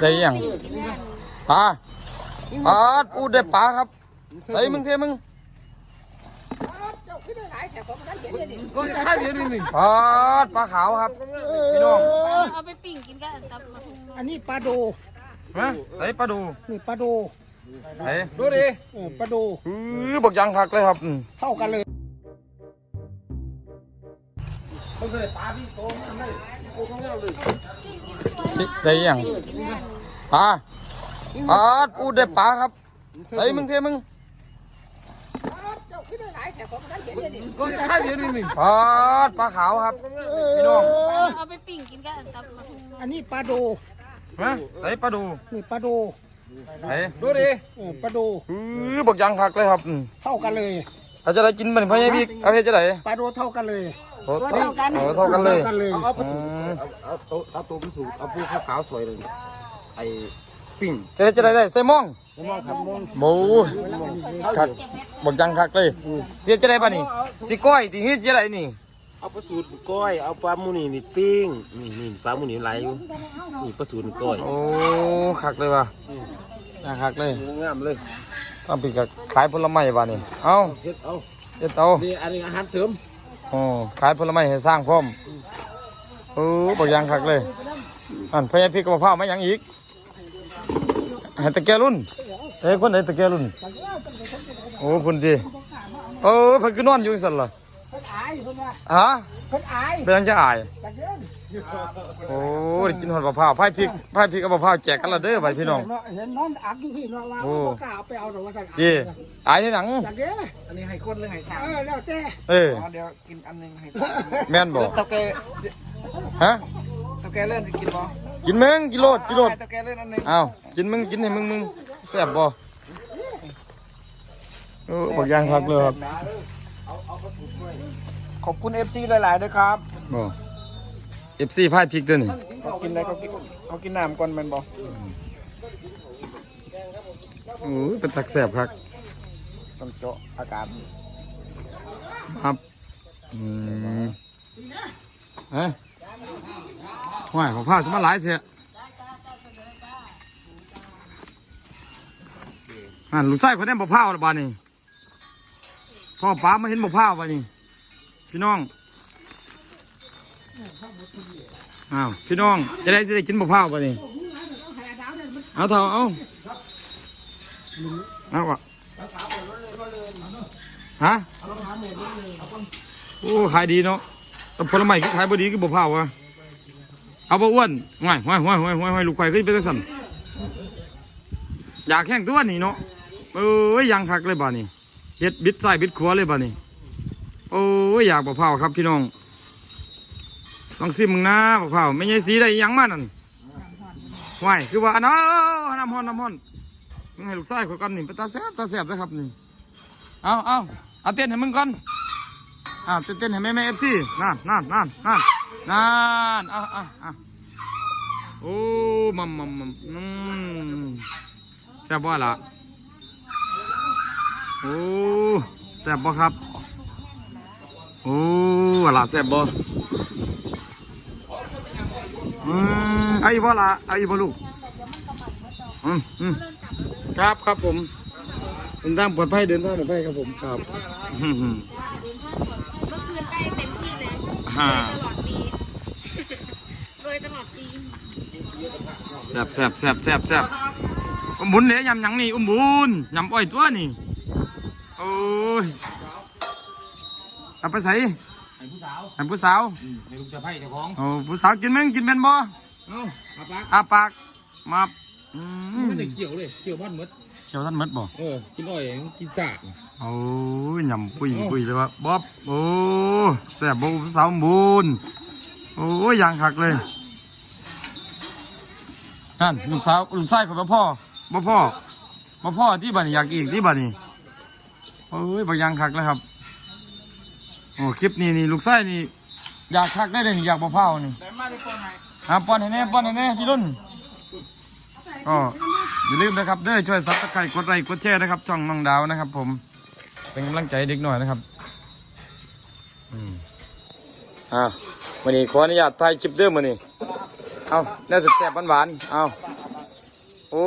ได้ยังปลาปลาปูได้ปลาครับเฮ้ยมึงเทมึงก็ข้าวเดียวนี่นี่ปลาปลาขาวครับพี่น้องเอาไปปิ่งกินกันตับมาทุงอันนี้ปลาโดฮะเฮ้ยปลาดูนี่ปลาโดเฮ้ยดูดิเออปลาโดอื้อบักยังคักเลยครับอืมเท่ากันเลยได้ ยังปลาปลาปูได้ปลาครับเฮ้ยมึงเทมึงก็ข้าวเดียวนี่นี่ปลาปลาขาวครับพี่น้องเอาไปปิ่งกินกันตับมาทุงอันนี้ปลาโดฮะเฮ้ยปลาดูนี่ปลาโดเฮ้ยดูดิเออปลาโดอื้อบักยังคักเลยครับอืมเท่ากันเลยอาจจะได้กินมันพ่อใหญ่พี่เอาเฮ็ดจะได้ปลาโดเท่ากันเลย โอ้เท่ากันเท่ากันเลยกันเลยเอาประอืตูมเอาเอาเอาตัวพิสูจน์เอาผู้ขาวๆสวยเลยไอ้ปิ้งจะเฮ็ดจะได้ได้ใส่หมองมองครับมองหมูคักบักยังคักเลยเสียจะได้ป่ะนี่สิก้อยที่เฮ็ดจะได้นี่เอาปลาสูตรก้อยเอาปลาหมูนี่นี่ปิ้งนี่นี่ปลาหมูนี่ไหลอยู่นี่ปลาสูตรก้อยโอ้คักเลยว่ะน่าคักเลยงามเลยต้องปีกับขายผลไม้ว่ะนี่เอ้าเฮ็ดเอาเฮ็ดเอานี่อันนี้อาหารเสริม โอ้ขายผลไม้ให้สร้างพร้อมโอ้บักยังคักเลยอันพญาพี่กับมะพร้าวมาหยังอีกให้ตะแกรุ่นเอ้ยคนไหนตะแกรุ่นโอ้พุ่นสิเออเพิ่นก็นอนอยู่สั่นล่ะเพิ่นอายเพิ่นว่าฮะเพิ่นอายเป็นยังจะอายตะเกียง โอ้ได้กินหอดมะพร้าวพายพริกพายพริกกับมะพร้าวแจกกันละเด้อไปพี่น้องเเห็นนอนอักอยู่พี่นอนว่าโอ้ บ่กล้าเอาไปเอาดอกว่าซั่นจีอายที่หนังตะเกียงอันนี้ให้คนหรือให้สามเออแล้วแต่เออเดี๋ยวกินอันนึงให้สามแม่นบอกเท่าแกฮะ เท่าแกเล่นกินบ่กินมึงกิโลดกิโลดเท่าแกเล่นอันนึงอ้าวกินมึงกินให้มึงมึงแซ่บบ่โอ้บักย่างคักเลยครับขอบคุณ FC หลายๆด้วยครับบ่เอฟซีพายพริกตัวนี่เขากินอะไรเขากินเขากินน้ำก่อนแมันบ่โอ้ยเป็นตักแซ่บคักต้องเจาะอากาศครับอืมเฮ้ยห่วยของผ้าจะมาหลายเถอะอ่นลูกไส้คนนี้บ่พร้าวละบาดนี่พ่อป้ามาเห็นบ่พร้าวบาดนี่พี่น้อง อ้าวพี่น้องจะได้จะได้กินบ่พร้าวบาดนี่เอาเถอะเอาเอาวะฮะโอ้ขายดีเนาะแต่ผลไม้คือขายบ่ดีคือบ่พาวะเอาบ่อ้วนห่วยห่วยห่วยห่วยห่วยห่วยลูกไข่ขึ้นไปจังซั่นอยากแข่งตัวนี่เนาะเอ้ยยังคักเลยบ่านี่เฮ็ดบิดใส่บิดขัวเลยบ่านี่โอ้ยอยากบอกเผาวครับพี่น้อง ลองซิมมึงนะบอกเผาไม่ใช่สีได้อิหยังมานั่นไหวยคือว่าอันนั้นเอาน้ำฮอนน้ำฮอนมึงให้ลูกชายเขาก่อนนี่ไปตาแซ่บตาแซ่บนะครับนี่เอาเอาเอาเต้นให้มึงก่อนอ่าเต้นเต้นให้แม่แม่เอฟซีนั่นนั่นนั่นนั่นนั่นอะอะอะโอ้มัมมัมมัมอืมแซ่บบ่ล่ะโอ้แซ่บบ่ครับโอ้อะไรแซ่บบ่ ไอ้บ่ละไอ้บ่ลูกอืมอืมครับครับผมเดินทางปลอดภัยเดินทางปลอดภัยครับผมครับอืมอืมเมื่อคืนได้เต็มที่เลยฮ่าตลอดปีรวยตลอดปีแซ่บแซ่บแซ่บแซ่บแซ่บอุ้มบุญเลยยำหยังนี่อุ้มบุญยำอ้อยตัวนี่โอ้ยเอาไปใส่ให้ผู้สาวให้ผู้สาว ให้ลูกสะใภ้เจ้าของ โอ้ผู้สาวกินแม่งกินเป็นบ่ เอ้ามาปักอาปากมาอืมไม่ได้เกี่ยวเลยเกี่ยวบ้านมดเชียวท่านมดบ่เออกินอ้อยกินสากโอ้ยยำปุยปุยเลยว่าบ๊อบโอ้แซ่บบ่ผู้สาวบุญโอ้ยยังคักเลยนั่นลูกสาวลูกชายของบ่พ่อบ่พ่อบ่พ่อที่บ้านอยากอีกที่บ้านนี่โอ้ยบ่ยังคักเลยครับ โอ้ คลิปนี้นี่ลูกชายนี่ อยากคักได้เลยนี่อยากบ่เผานี่แต่มาได้ก่ อนไหนอะป้อนให้แน่ป้อนให้แน่พี่รุ่นก็อย่าลืมนะครับเด้อช่วยซับสไครต์กดไลค์กดแชร์นะครับช่องน้องดาวนะครับ ผมเป็นกำลังใจให้เด็กหน่อยนะครับอืมอ่าวันนี้ขออนุญาตถ่ายคลิปเด้อมานี่เอาแน่สุดแซ่บหวานๆเอาโอ้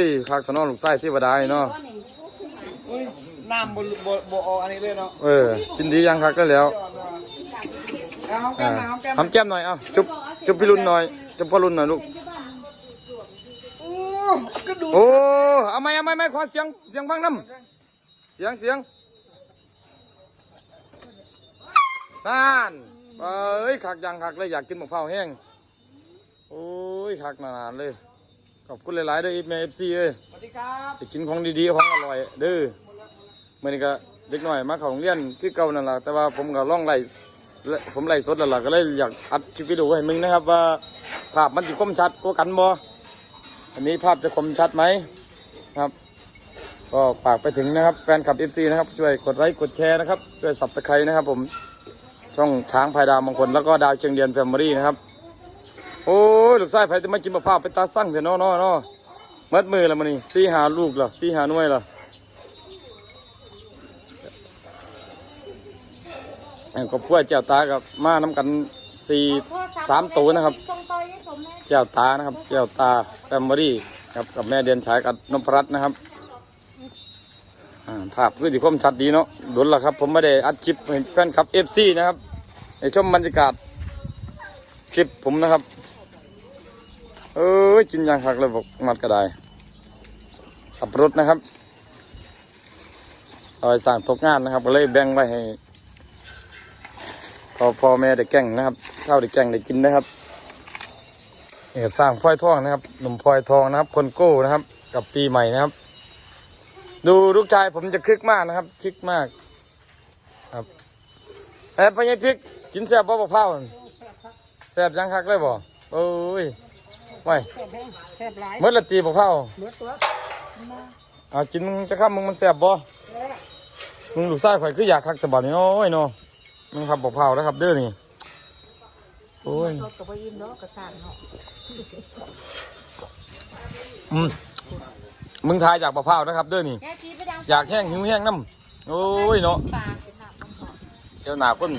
ยคักถนนลูกไส้ที่บดายเนาะน้ำบบ่บ่ออกอันนี้เลยเนาะเออกินดียังคักก็แล้วเอาแก้มน้ำแก้มทำแก้มหน่อยเอาจุ๊บ จุ๊บพี่รุ่นหน่อยจุ๊บพ่อรุ่นหน่อยลูกกระดูกโอ้ เอาไหมเอาไหมไม่ขอเสียงเสียงฟังน้ำเสียงเสียงนั่นเอ้ยคักยังคักเลยอยากกินหมกเผาวแห้ง โอ้ยคักนานๆเลย ขอบคุณหลายๆเด้อเอฟเอฟซีเอ้ยสวัสดีครับไปกินของดีๆของอร่อยเด้อเมื่อนี้ก็เด็กหน่อยมาเข้าโรงเรียนคือเก่านั่นแหละแต่ว่าผมก็ล่องไล่และ ผมไล่สดแล้วล่ะก็เลยอยากอัดคลิปวิดีโอให้มึงนะครับ ว่าภาพมันจะคมชัดกว่ากันบ่อันนี้ภาพจะคมชัดไหมครับ ก็ฝากไปถึงนะครับ แฟนคลับ FC นะครับ ช่วยกดไลค์กดแชร์นะครับ ช่วยสับตะไคร้นะครับ ผมช่องช้างพายดาวมงคลแล้วก็ดาวเชียงเดียนแฟมิลี่นะครับ โอ้ยลูกชายไผจะมากินมะพร้าวไปตาสั่งเถอะนาะเนาะเนาะมัดมือแล้วมันนี่สี่หาลูกละสี่หาหน่วยละไอ้ ก็พวกเจ้าตากับมาน้ำกันสี่สามตัวนะครับ เจ้าตานะครับ เจ้าตาแฟมบรี่ครับกับแม่เดือนฉายกับนพรัตน์นะครับภาพคือที่คมชัดดีเนาะดุลละครับ ผมไม่ได้อัดคลิปให้แฟนคลับเอฟซีนะครับในชมบรรยากาศคลิปผมนะครับ เอ้ยกินยางคักเลยบอกมัดก็ได้ขับรถนะครับซอยสั่งตกงานนะครับก็เลยแบ่งไว้ให้ พอพ่อแม่ได้แก่งนะครับข้าวได้แก่งได้กินนะครับนี่ก็สร้างพลอยทองนะครับ หนุ่มพลอยทองนะครับ คนโก้นะครับ กับปีใหม่นะครับ ดูลูกชายผมจะคึกมากนะครับคึกมาก ครับเอ้ยพ่อใหญ่พริกกินแซ่บบ่บ่เผาแซ่บยังคักเลยบ่โอ้ยไว้แซ่แห้งแซ่บหลายเมื่อละตีบ่เผาเนื้อตัวเอากินมึงจะข้ามมึงมันแซ่บบ่มึงลูกชายข่อยคืออยากคักสะบัดนี่โอ้ยเนาะ มึงครับบ่เผานะครับ เด้อนี่โอ้ยรถกับไปยินเนาะกระสานเนาะอืมมึงทายจากบ่เผานะครับ เด้อนี่แกชี้ไปดังอยากแห้งหิวแห้งน้ำโอ้ยเนาะปลาเป็นน้ำมันหอมเดี๋ยวหนาคน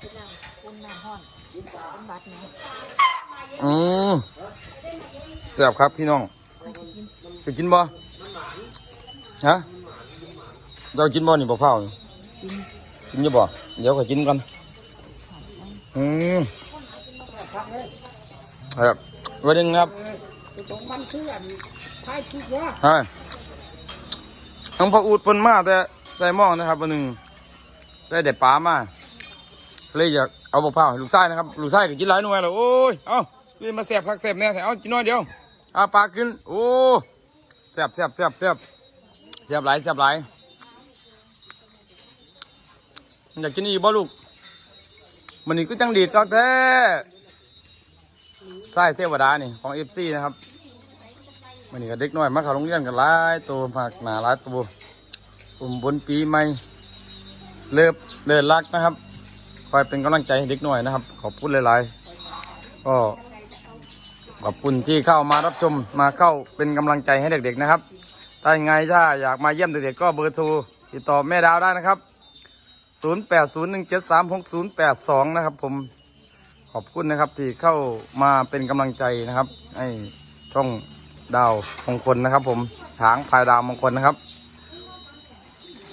เป็นน้ำเป็นน้ำห้อนเป็นบัดเนาะอืมแซ่บครับพี่น้องจะกินบ่ฮะเรากินบ่นี่บ่เผานี่ กินจะบ่เดี๋ยวขอยกินกันอืมครับวันนึงครับตรงมันคืออันท้ายคิดว่าฮะน้องพระอูดเพิ่นมาแต่ใส่หม้อนะครับวันหนึ่งได้เด็ดปลามาเลยอยากเอาบะพร้าวให้ลูกไส้นะครับลูกไส้ก็กินหลายหน่วยแล้วโอ้ยเอ้านี่มาแสบพักแสบแน่แต่เอากินน้อยเดียวเอาปลาขึ้นโอ้แสบแสบแสบแสบแสบหลายแสบหลาย อยากกินอีกบ่ลูกมันนี่ก็จังดีดก็แท้ไส้เทวดานี่ของเอฟซีนะครับมันนี่ก็เด็กน้อยมาเข้าโรงเรียนกันหลายตัวมากหนาหลายตัวปุ่มบนปีใหม่เลิบเลิศรักนะครับ คอยเป็นกำลังใจให้เด็กน้อยนะครับ ขอบคุณหลายๆก็ขอบคุณที่เข้ามารับชมมาเข้าเป็นกำลังใจให้เด็กๆนะครับ ถ้ายังไงถ้าอยากมาเยี่ยมเด็กๆก็เบอร์โทรติดต่อแม่ดาวได้นะครับ 0801736082นะครับ ผมขอบคุณนะครับที่เข้ามาเป็นกำลังใจนะครับให้ช่องดาวมงคลนะครับ ผมช้างพายดาวมงคลนะครับ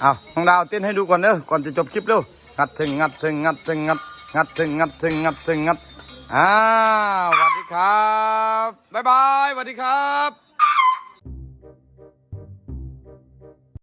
เอาน้องดาวเต้นให้ดูก่อนเด้อก่อนจะจบคลิปเร็วงัดถึงงัดถึงงัดถึงงัดงัดถึงงัดถึงงัดถึงงัดอ่าสวัสดีครับบ๊ายบายสวัสดีครับ